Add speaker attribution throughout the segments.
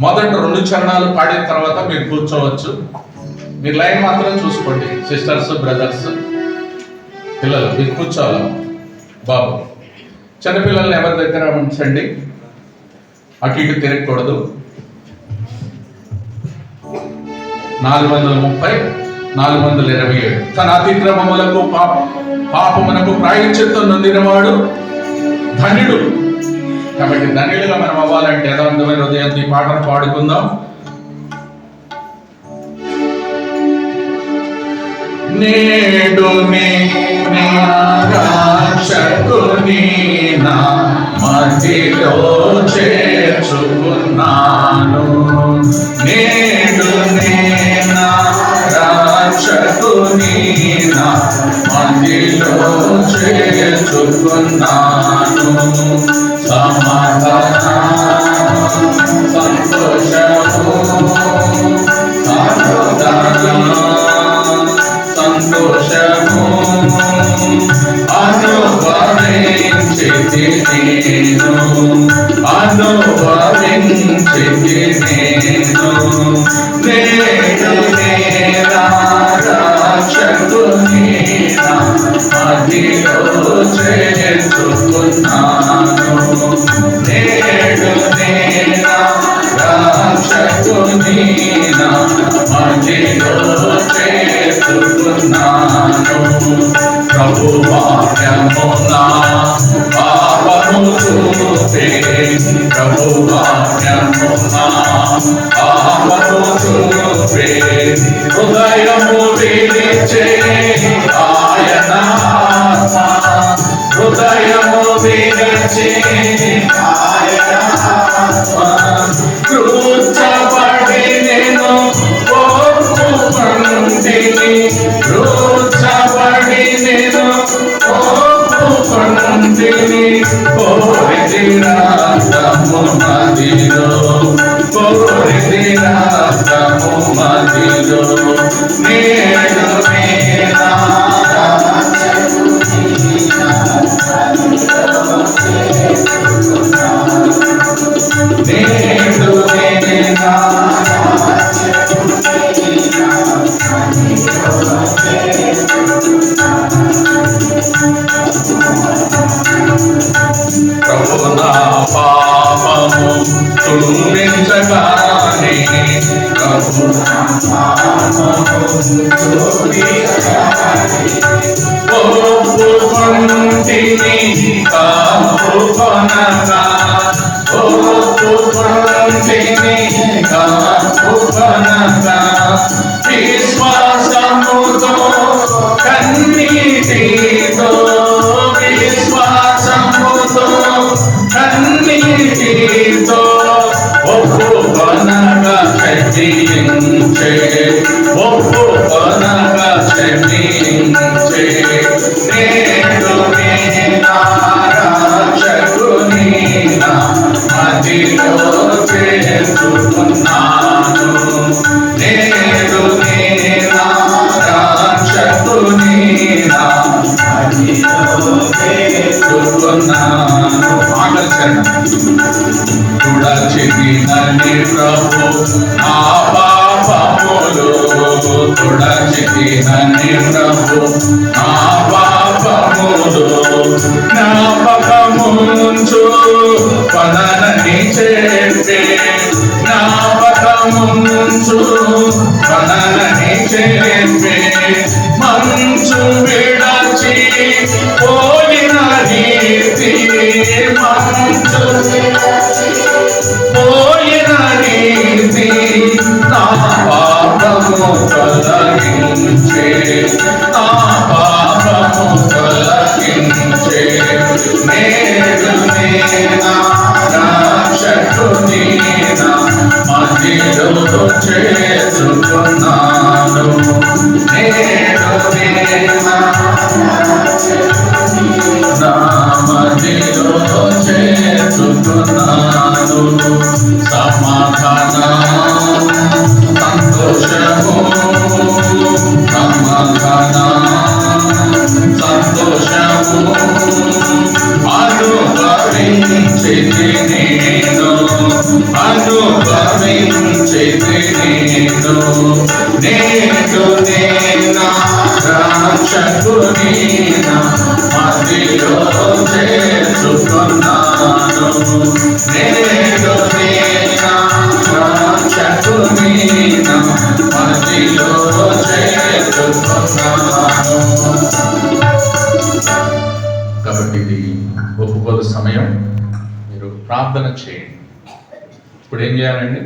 Speaker 1: మొదటి రెండు చరణాలు పాడిన తర్వాత మీరు కూర్చోవచ్చు. మీరు లైన్ మాత్రం చూసుకోండి సిస్టర్స్ బ్రదర్స్ పిల్లలు మీరు కూర్చోవాలి? బాబు చిన్నపిల్లల్ని ఎవరి దగ్గర ఉంచండి? అటు ఇటు తిరగకూడదు. నాలుగు వందల ముప్పై నాలుగు వందల ఇరవై ఏడు. తన అతిక్రమములకు పాప పాపమునకు ప్రాయచిత్తం నొందినవాడు ధన్యుడు. కాబట్టి ధన్యులుగా మనం అవ్వాలంటే యథార్థమైన హృదయాన్ని పాటను పాడుకుందాం. నేడు నీ రక్షకుని నా మదిలో చేర్చుకున్నాను. నేడు నీ రక్షకుని నా మదిలో చేర్చుకున్నాను. ప్రభు వాక్యమునా పాపము చూపే ప్రభు వాక్యమునా పాపము చూపే హృదయము విరిచే పాపము తుమ్మించగానే ప్రభు నా పాపము ఒప్పుకొంటిని కాపుకొనగా ఒప్పుకొంటిని కాపుకొనగా విశ్వాసముతో తుడచితినని ప్రభు నా పాపములు తుడచితినని ప్రభు నా పాపములు జ్ఞాపకముంచు పదనని చెప్పే జ్ఞాపకముంచు పదనని చెప్పే తొలగించే నా పాపము తొలగించే నేనా రక్షకుని నేను నేనా? రక్షకుని నా మదిలో చేసుకున్నాను నేడు నేనా? మదిలో చేసుకున్నాను కాబట్టి ఇది ఒప్పుకోలు సమయం. మీరు ప్రార్థన చేయండి. ఇప్పుడు ఏం చేయాలండి?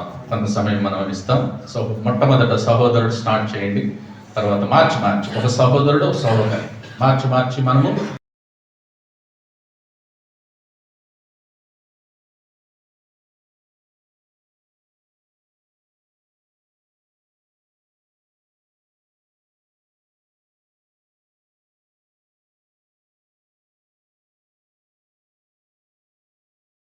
Speaker 1: కొంత సమయం మనం ఇస్తాం. సో మొట్టమొదట సహోదరుడు స్టార్ట్ చేయండి. తర్వాత మార్చి మార్చి. ఒక సహోదరుడు ఒక సహోదరి. మార్చి మార్చి మనము